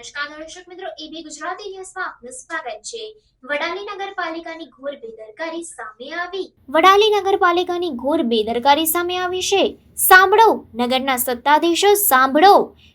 નમસ્કાર, દર્શક મિત્રો એબી ગુજરાતી ન્યૂઝમાં સ્વાગત છે. વડાલી નગરપાલિકાની ઘોર બેદરકારી સામે આવી. વડાલી નગરપાલિકાની ઘોર બેદરકારી સામે આવી છે. સાંભળો, નગરના સત્તાધીશો, સાંભળો.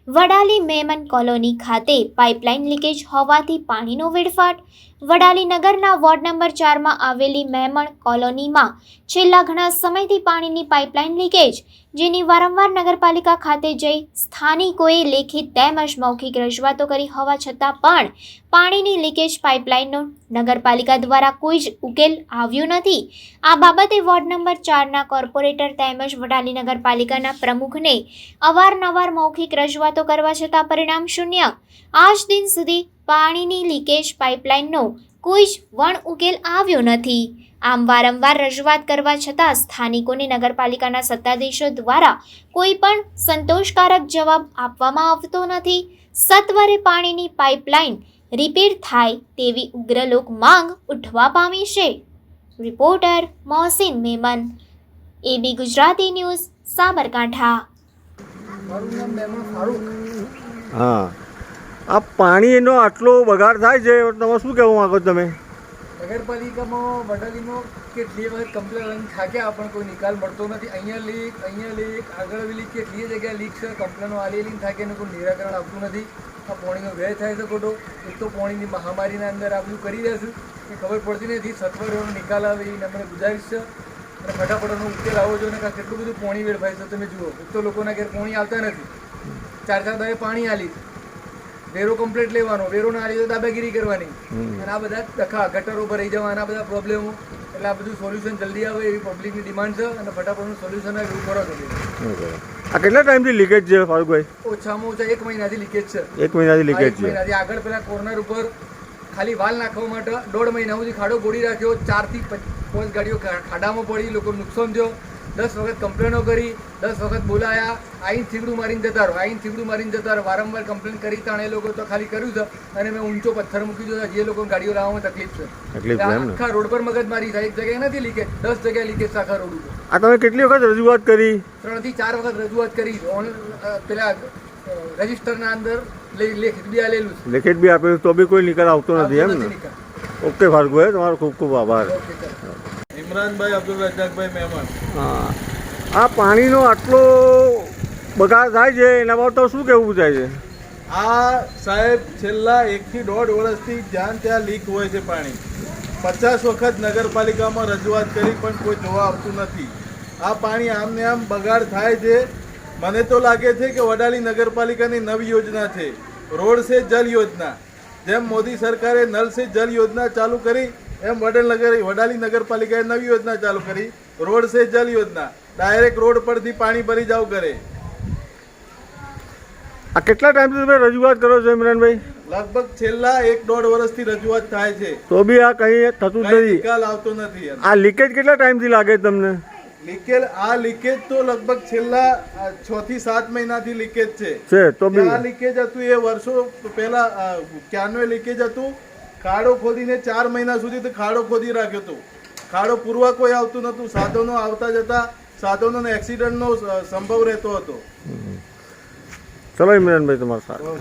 વડાલી મેમન કોલોની ખાતે પાઇપલાઇન લીકેજ હોવાથી પાણીનો વેડફાટ. વડાલી નગરના વોર્ડ નંબર ચારમાં આવેલી મેમણ કોલોનીમાં છેલ્લા ઘણા સમયથી પાણીની પાઇપલાઇન લીકેજ, જેની વારંવાર નગરપાલિકા ખાતે જઈ સ્થાનિકોએ લેખિત તેમજ મૌખિક રજૂઆતો કરી હોવા છતાં પણ પાણીની લીકેજ પાઇપલાઇનનો નગરપાલિકા દ્વારા કોઈ જ ઉકેલ આવ્યો નથી. આ બાબતે વોર્ડ નંબર ચારના કોર્પોરેટર તેમજ વડાલી નગરપાલિકાના પ્રમુખને અવારનવાર મૌખિક રજૂઆતો કરવા છતાં પરિણામ શૂન્ય. આજ દિન સુધી પાણીની લીકેજ પાઇપલાઇનનો કોઈ જ વણ ઉકેલ આવ્યો નથી. આમ વારંવાર રજૂઆત કરવા છતાં સ્થાનિકોને નગરપાલિકાના સત્તાધીશો દ્વારા કોઈ પણ સંતોષકારક જવાબ આપવામાં આવતો નથી. સત્વરે પાણીની પાઇપલાઇન રિપેર થાય તેવી ઉગ્રલોક માંગ ઉઠવા પામી છે. Reporter Mohsin Memon AB Gujarati news Sabarkantha. મારું નામ મહેમાન ફારૂક. હા. આ પાણીનો આટલો બગાડ થાય છે તમે શું કહેવા માંગો તમે? નગરપાલિકામાં વડાલીમાં કેટલી વખત કમ્પ્લેન લઈને થાક્યા પણ કોઈ નિકાલ મળતો નથી? અહીંયા લીક અહીંયા લીક આગળ લીક કેટલી જગ્યાએ લીક છે? કમ્પ્લેનો આલી લઈને થાકે એનું કોઈ નિરાકરણ આવતું નથી? આ પાણીનો વ્યય થાય છે ખોટો? એક તો પાણીની મહામારીના અંદર આ બધું કરી દેશું. એ ખબર પડતી નથી. સત્વરોનો નિકાલ આવે એ મને ગુજારિશ છે. અને ફટાફટ ઉકેલ આવવો જોઈએ ને કાં કેટલું બધું પાણી વેડફાય છે તમે જુઓ. એક તો લોકોના ઘેર પાણી આવતા નથી. ચાર ચાર દાવે પાણી આલી. વેરો કમ્પ્લીટ લેવાનો વેરો ના તો દાદાગીરી કરવાની. અને આ બધા ડખા ગટરો ભરાઈ જવાના બધા પ્રોબ્લેમો એટલે આ બધું સોલ્યુશન જલ્દી આવે એવી પબ્લિકની ડિમાન્ડ છે અને ફટાફટનું સોલ્યુશન આવે એવું કરો તમે આ કેટલા ટાઈમથી લીકેજ છે ફારુકભાઈ? ઓછામાં ઓછા એક મહિનાથી લીકેજ છે. એક મહિનાથી લીકેજ છે. મહિનાથી. આગળ પેલા કોર્નર ઉપર ખાલી વાલ નાખવા માટે દોઢ મહિના સુધી ખાડો ગોળી રાખ્યો ચારથી પચ- પાંચ ગાડીઓ ખાડામાં પડી લોકો નુકસાન થયો. દસ વખત કમ્પ્લેનો કરી દસ વખત બોલાયા આઈન થીગડું મારીને જતા રહો આઈન થીગડું મારીને જતા રહો. વારંવાર કમ્પ્લેન કરી તાણ એ લોકો તો ખાલી કર્યું છે અને મેં ઊંચો પથ્થર મૂકી દીધો જે લોકો ગાડીઓ લાવવામાં તકલીફ છે. આખા રોડ પર મગજ મારી થાય એક જગ્યાએ નથી લીકેજ દસ જગ્યાએ લીકેજ આખા રોડ ઉપર. આ તમે કેટલી વખત રજૂઆત કરી? ત્રણથી ચાર વખત રજૂઆત કરી. પેલા રજિસ્ટરના અંદર લેખિત બી આલેલું છે. લેખિત બી આપેલું તો બી કોઈ નિકાલ આવતો નથી એમ ને. ઓકે ભાર્ગવભાઈ તમારો ખૂબ ખૂબ આભાર. ઓકે ચાલો ઇમરાનભાઈ અબ્દુલ રજાકભાઈ મહેમાન હા. આ પાણીનો આટલો બગાડ થાય છે એના બાબત તો શું કહેવું થાય છે? આ સાહેબ છેલ્લા એકથી દોઢ વર્ષથી જ્યાં ત્યાં લીક હોય છે પાણી. પચાસ વખત નગરપાલિકામાં રજૂઆત કરી પણ કોઈ જોવા આવતું નથી. આ પાણી આમ ને આમ બગાડ થાય છે. મને તો લાગે છે કે વડાલી નગરપાલિકાની નવી યોજના છે. રોડ સે જલ યોજના. જેમ મોદી સરકારે નલ સે જલ યોજના ચાલુ કરી એમ વડલ નગર વડાલી નગરપાલિકાએ નવી યોજના ચાલુ કરી. રોડ સે જલ યોજના. ડાયરેક્ટ રોડ પરથી પાણી ભરી જાવ કરે આ કેટલા ટાઈમથી તમે રજૂઆત કરો છો ઇમરાનભાઈ? લગભગ છેલ્લા એક દોઢ વર્ષથી રજૂઆત થાય છે. તો બી આ કંઈ થતું નથી. નિકાલ આવતો નથી આ લીકેજ કેટલા ટાઈમથી લાગે તમને? લીકેજ આ લીકેજ તો લગભગ છેલ્લા છ થી સાત મહિનાથી લીકેજ છે. તો આ લીકેજ હતું એ વર્ષો પહેલા અ, ક્યારનું લીકેજ હતું? ખાડો ખોદીને ચાર મહિના સુધી તો ખાડો ખોદી રાખ્યો હતો ખાડો પૂરવા કોઈ આવતું નહોતું. સાધનો આવતા જતા સાધનોને એક્સિડન્ટનો સંભવ રહેતો હતો. ચલો ઇમરાનભાઈ તમારો સારું